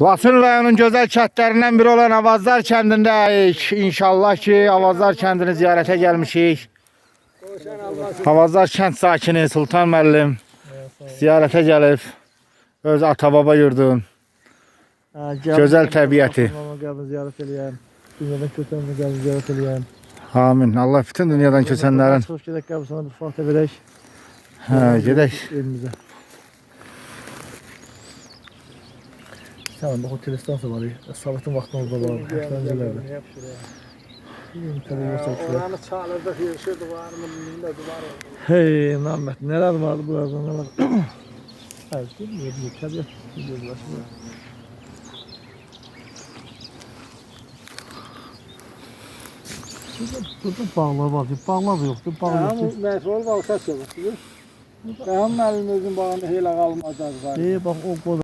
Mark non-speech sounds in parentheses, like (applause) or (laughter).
Rayonunun gözəl kəndlərindən biri olan Avazlar kəndindəyik. İnşallah ki, Avazlar kəndini ziyarətə gəlmişik. Avazlar kənd sakini Sultan müəllim ziyarətə gəlib. Öz ata-baba yurdun. Gözəl təbiəti. Ziyarət eləyəm. Dünyadan kötəmini gəlin ziyarət eləyəm. Amin. Allah bütün dünyadan keçənlərin. Çox gedək qəbrisana bir fatih verək. Hə, gedək. Evimizə. Tamam, bu otel stansiya var. ya, Salatın vaxtımızda var. Çəkilər. Oranı çalırdıq, yığışırdı, var mı, millet var. Hey, Mehmet, neler vardı burada, neler? Hayır, bilmiyorum, bir tabii. Başımda. (clears throat) Burada, burada bağlar var, bağlar da yoktu, bağlar yoktu. bu məsul qalsa çıxır. Qəhm müəllim özün bağında elə qalmaz az var. Ee, bak o koda